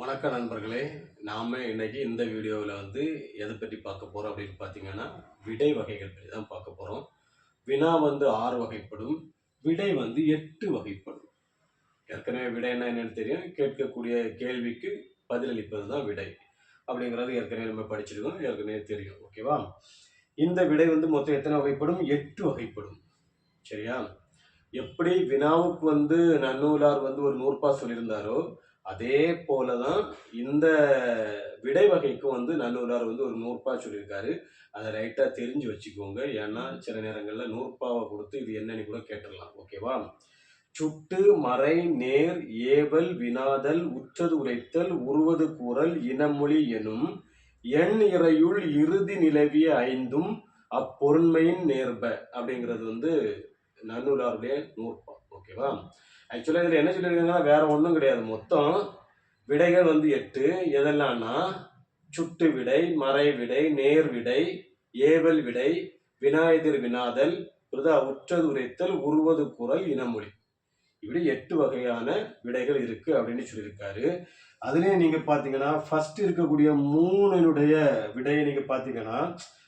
வணக்கம் நண்பர்களே. நாம இன்றைக்கி இந்த வீடியோவில் வந்து எதை பற்றி பார்க்க போகிறோம் அப்படின்னு பார்த்தீங்கன்னா விடை வகைகள் பற்றி தான் பார்க்க போகிறோம் வினா வந்து ஆறு வகைப்படும் விடை வந்து எட்டு வகைப்படும். ஏற்கனவே விடை என்ன என்னன்னு தெரியும். கேட்கக்கூடிய கேள்விக்கு பதிலளிப்பது தான் விடை அப்படிங்கிறது ஏற்கனவே நம்ம படிச்சிருக்கோம் ஏற்கனவே தெரியும். ஓகேவா இந்த விடை வந்து மொத்தம் எத்தனை வகைப்படும்? எட்டு வகைப்படும். சரியா? எப்படி வினாவுக்கு வந்து நன்னூலார் வந்து ஒரு நூறுபா சொல்லியிருந்தாரோ அதே போல தான் இந்த விடை வகைக்கும் வந்து நல்லூரார் வந்து ஒரு நூற்பா சொல்லியிருக்காரு. அதை ரைட்டாக தெரிஞ்சு வச்சுக்கோங்க. ஏன்னா சில நேரங்களில் நூற்பாவை கொடுத்து இது என்னன்னு கூட கேட்டுடலாம். ஓகேவா சுட்டு மறை நேர் ஏவல் வினாதல் உற்றது உரைத்தல் உருவது கூறல் இனமொழி எனும் எண் இறையுள் இறுதி நிலவிய ஐந்தும் அப்பொருண்மையின் நேர்ப அப்படிங்கிறது வந்து நன்னூலாருடைய நூற்பா. ஓகேவா ஆக்சுவலாக இதில் என்ன சொல்லியிருக்காங்கன்னா வேற ஒன்றும் கிடையாது. மொத்தம் விடைகள் வந்து எட்டு. எதெல்லாம்னா சுட்டு விடை மறை விடை நேர் விடை ஏவல் விடை வினாயதிர் வினாதல் புரிதா உற்றது உரைத்தல் உருவது குரல் இனமொழி. இப்படி எட்டு வகையான விடைகள் இருக்கு அப்படின்னு சொல்லியிருக்காரு. அதுலேயும் நீங்க பாத்தீங்கன்னா ஃபர்ஸ்ட் இருக்கக்கூடிய மூணுனுடைய விடையை நீங்க பாத்தீங்கன்னா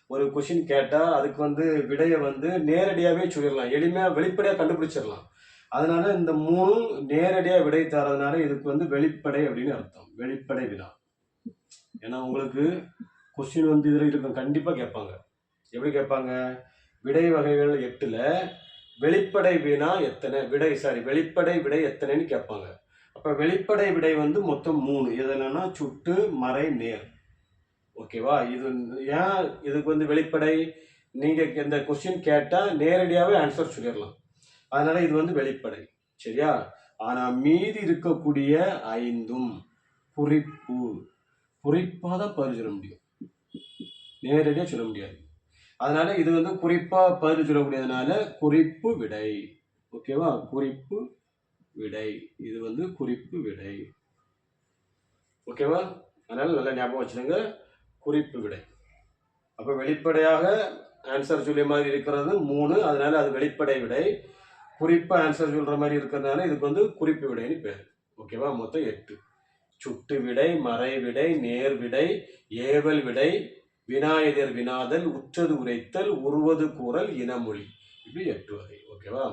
ஒரு கொஷின் கேட்டா அதுக்கு வந்து விடையை வந்து நேரடியாகவே சொல்லிடலாம். எளிமையா வெளிப்படையா கண்டுபிடிச்சிடலாம். அதனால இந்த மூணும் நேரடியா விடை தரதுனால இதுக்கு வந்து வெளிப்படை அப்படின்னு அர்த்தம். வெளிப்படை வினா. ஏன்னா உங்களுக்கு கொஸ்டின் வந்து இதில் இருக்கும். கண்டிப்பா கேட்பாங்க. எப்படி கேட்பாங்க? விடை வகைகள் எட்டுல வெளிப்படை வினா எத்தனை? விடை சாரி வெளிப்படை விடை எத்தனைன்னு கேட்பாங்க. அப்ப வெளிப்படை விடை வந்து மொத்தம் மூணு. எதுனா சுட்டு மறை நேர். ஓகேவா இது ஏன் இதுக்கு வந்து வெளிப்படை? நீங்க இந்த கொஸ்டின் கேட்டா நேரடியாவே ஆன்சர் சொல்லிடலாம். அதனால இது வந்து வெளிப்படை சரியா? ஆனா மீதி இருக்கக்கூடிய ஐந்தும் குறிப்பு குறிப்பாக தான் பதில் சொல்ல முடியும். நேரடியாக சொல்ல முடியாது. அதனால இது வந்து குறிப்பாக பதில் சொல்லக்கூடியதுனால குறிப்பு விடை ஓகேவா குறிப்பு விடை. இது வந்து குறிப்பு விடை. ஓகேவா அதனால நல்லா ஞாபகம் வச்சுருங்க குறிப்பு விடை. அப்போ வெளிப்படையாக ஆன்சர் சொல்லிய மாதிரி இருக்கிறது மூணு அதனால அது வெளிப்படை விடை. குறிப்பாக ஆன்சர் சொல்கிற மாதிரி இருக்கிறதுனால இதுக்கு வந்து குறிப்பு விடைன்னு பேர். ஓகேவா மொத்தம் எட்டு. சுட்டு விடை மறை விடை நேர் விடை ஏவல் விடை வினாயதர் வினாதல் உற்றது உரைத்தல் உருவது கூறல் இனமொழி. இப்படி எட்டு வகை. ஓகேவா